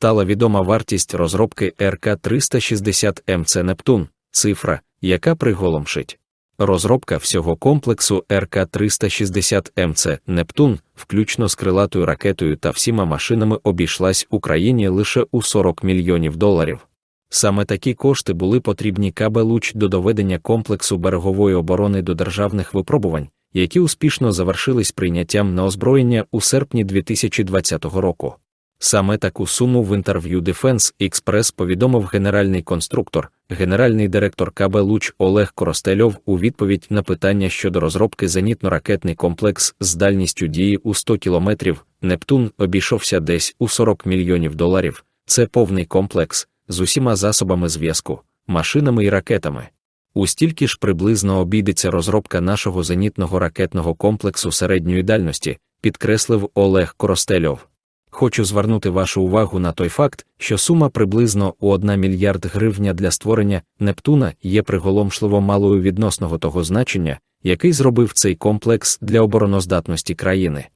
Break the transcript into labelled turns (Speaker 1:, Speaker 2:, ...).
Speaker 1: стала відома вартість розробки РК-360 МЦ Нептун, цифра, яка приголомшить. Розробка всього комплексу РК-360 МЦ Нептун, включно з крилатою ракетою та всіма машинами, обійшлась Україні лише у 40 мільйонів доларів. Саме такі кошти були потрібні КБ «Луч» до доведення комплексу берегової оборони до державних випробувань, які успішно завершились прийняттям на озброєння у серпні 2020 року. Саме таку суму в інтерв'ю Defense Express повідомив генеральний конструктор, генеральний директор КБ «Луч» Олег Коростельов у відповідь на питання щодо розробки зенітно-ракетний комплекс з дальністю дії у 100 кілометрів. Нептун обійшовся десь у 40 мільйонів доларів. Це повний комплекс з усіма засобами зв'язку, машинами і ракетами. У стільки ж приблизно обійдеться розробка нашого зенітного ракетного комплексу середньої дальності, підкреслив Олег Коростельов. Хочу звернути вашу увагу на той факт, що сума приблизно у 1 мільярд гривня для створення Нептуна є приголомшливо малою відносного того значення, який зробив цей комплекс для обороноздатності країни.